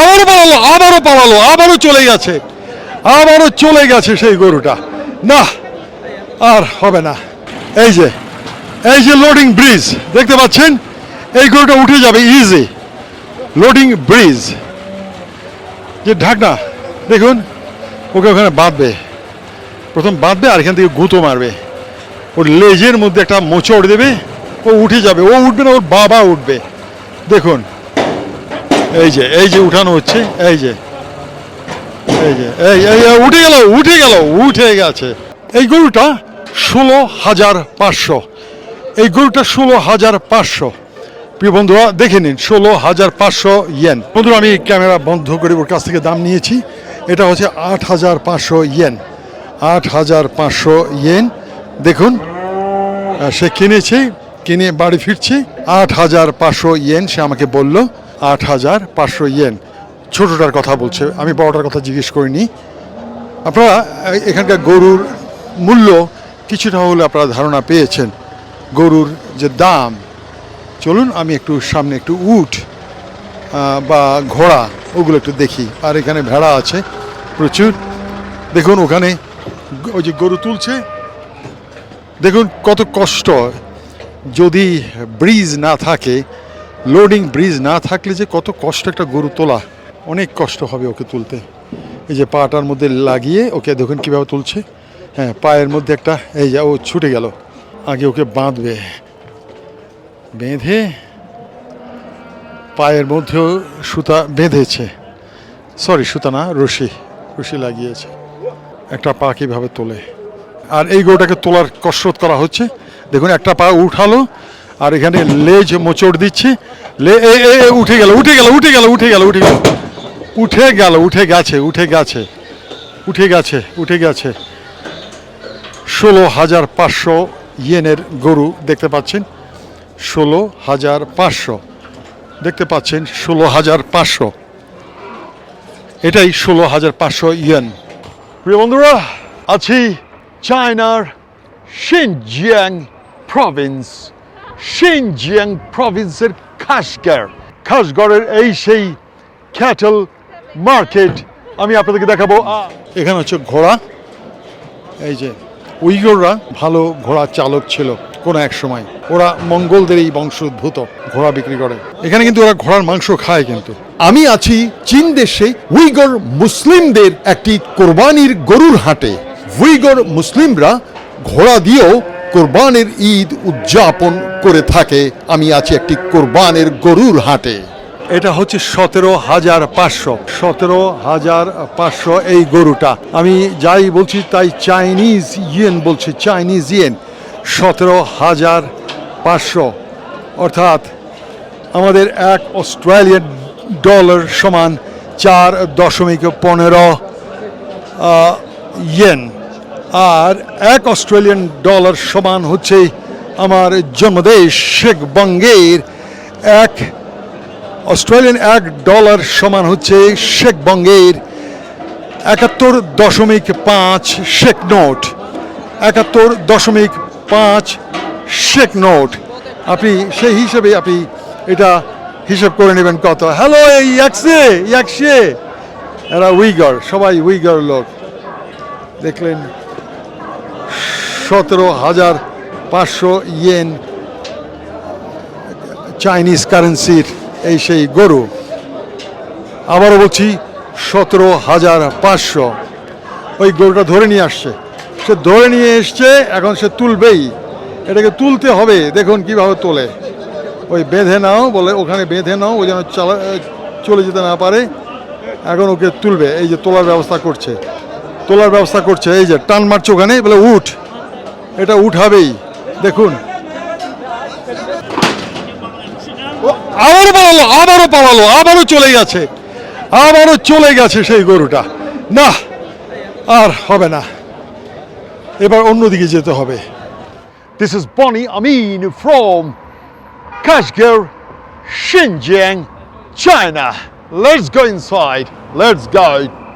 আবারও পালালো আবারও পালালো, আবারও চলে গেছে, আবারও চলে গেছে সেই গরুটা। না, আর হবে না। এই যে এই যে লোডিং ব্রিজ দেখতে পাচ্ছেন? এই গরুটা উঠে যাবে ইজি লোডিং ব্রিজ যে ঢাকনা, দেখুন, ওকে ওখানে বাঁধবে। প্রথম বাঁধবে আর এখান থেকে গুঁতো মারবে। ওর লেজের মধ্যে একটা মোচড় দেবে, ও উঠে যাবে। ও উঠবে না, ওর বাবা উঠবে। দেখুন এই যে এই যে উঠানো হচ্ছে, এই যে। এই যে, এই এই উঠে গেল উঠে গেল, উঠে গেছে। এই গরুটা ষোলো হাজার পাঁচশো। এই গরুটা ষোলো হাজার পাঁচশো। প্রিয় বন্ধুরা, দেখে নিন, ষোলো হাজার পাঁচশো ইয়েন। বন্ধুরা, আমি ক্যামেরা বন্ধ করে ওর কাছ থেকে দাম নিয়েছি। এটা হচ্ছে আট হাজার পাঁচশো ইয়েন। আট হাজার পাঁচশো ইয়েন। দেখুন সে কিনেছে, কিনে বাড়ি ফিরছে। আট হাজার পাঁচশো ইয়েন সে আমাকে বলল। আট হাজার পাঁচশো ইয়েন। ছোটোটার কথা বলছে আমি বড়টার কথা জিজ্ঞেস করিনি। আপনারা এখানকার গরুর মূল্য কিছুটা হলে আপনারা ধারণা পেয়েছেন। গরুর যে দাম চলুন আমি একটু সামনে একটু আহ, বা ঘোড়া ওগুলো একটু দেখি। আর এখানে ভেড়া আছে প্রচুর। দেখুন ওখানে ওই যে গরু তুলছে। দেখুন কত কষ্ট। যদি ব্রিজ না থাকে লোডিং ব্রিজ না থাকলে যে কত কষ্ট একটা গরু তোলা। অনেক কষ্ট হবে ওকে তুলতে। এই যে পাটার মধ্যে লাগিয়ে ওকে দেখুন কীভাবে তুলছে। হ্যাঁ পায়ের মধ্যে একটা, এই যা ও ছুটে গেল। আগে ওকে বাঁধবে। বেঁধে পায়ের মধ্যেও সুতা বেঁধেছে। সরি সুতা না, রশি। রশি লাগিয়েছে। একটা পা কীভাবে তোলে। আর এই গরুটাকে তোলার কসরত করা হচ্ছে। দেখুন, একটা পা উঠালো আর এখানে লেজ মোচড় দিচ্ছি। লে এ উঠে গেল উঠে গেল উঠে গেল উঠে গেল উঠে গেল। উঠে গেল, উঠে গেছে উঠে গেছে উঠে গেছে উঠে গেছে। ষোলো হাজার পাঁচশো ইয়েনের গরু দেখতে পাচ্ছেন। ষোলো হাজার পাঁচশো। দেখতে পাচ্ছেন ষোলো হাজার পাঁচশো। এটাই ষোলো হাজার পাঁচশো ইয়েন। প্রিয় বন্ধুরা, আছি চায়নার শিনজিয়াং প্রভিন্স শিনজিয়াং প্রভিন্সের খাসগড় খাসগড়ের এই সেই ক্যাটল মার্কেট আমি আপনাদেরকে দেখাবো। এখানে হচ্ছে ঘোড়া। এই যে উইগররা ভালো ঘোড়া চালক ছিল কোনো এক সময়। ওরা মঙ্গলদের এই বংশোদ্ভূত ঘোড়া বিক্রি করে। এখানে কিন্তু ওরা ঘোড়ার মাংস খায় কিন্তু। আমি আছি চীন দেশে উইগর মুসলিমদের একটি কোরবানির গরুর হাটে। উইগর মুসলিমরা ঘোড়া দিয়েও কোরবানের ঈদ উদযাপন করে থাকে। আমি আছি একটি কোরবানের গরুর হাটে। এটা হচ্ছে সতেরো হাজার পাঁচশো। সতেরো হাজার পাঁচশো এই গরুটা। আমি যাই বলছি তাই চাইনিজ ইয়েন বলছি, চাইনিজ ইয়েন। সতেরো হাজার পাঁচশো। অর্থাৎ আমাদের এক অস্ট্রেলিয়ান ডলার সমান চার দশমিক পনেরো ইয়েন। আর এক অস্ট্রেলিয়ান ডলার সমান হচ্ছে আমার জন্মদেশ শেখ বঙ্গের। এক অস্ট্রেলিয়ান এক ডলার সমান হচ্ছে শেখ বঙ্গের। একাত্তর দশমিক পাঁচ শেখ নোট। একাত্তর দশমিক পাঁচ শেখ নোট। আপনি সেই হিসেবে আপনি এটা হিসেব করে নেবেন কত। হ্যালো, এই ইয়াকসে ইয়াকসে। এরা উইগর, সবাই উইগর লোক। দেখলেন সতেরো হাজার পাঁচশো ইয়েন চাইনিজ কারেন্সির এই সেই গরু। আবারও বলছি, সতেরো হাজার পাঁচশো। ওই গরুটা ধরে নিয়ে আসছে। সে ধরে নিয়ে এসছে, এখন সে তুলবেই। এটাকে তুলতে হবে, দেখুন কীভাবে তোলে। ওই বেঁধে নাও বলে, ওখানে বেঁধে নাও, ও যেন চালা চলে যেতে না পারে। এখন ওকে তুলবে, এই যে তোলার ব্যবস্থা করছে। তোলার ব্যবস্থা করছে, এই যে টান মারছে ওখানে, বলে উঠ। এটা উঠাবেই দেখুন আবারও পালালো আবারও পালালো আবারও চলে গেছে আবারও চলে গেছে সেই গরুটা না আর হবে না এবার অন্যদিকে যেতে হবে this is Boni Amin from Kashgar, Xinjiang, China. Let's go inside. Let's go.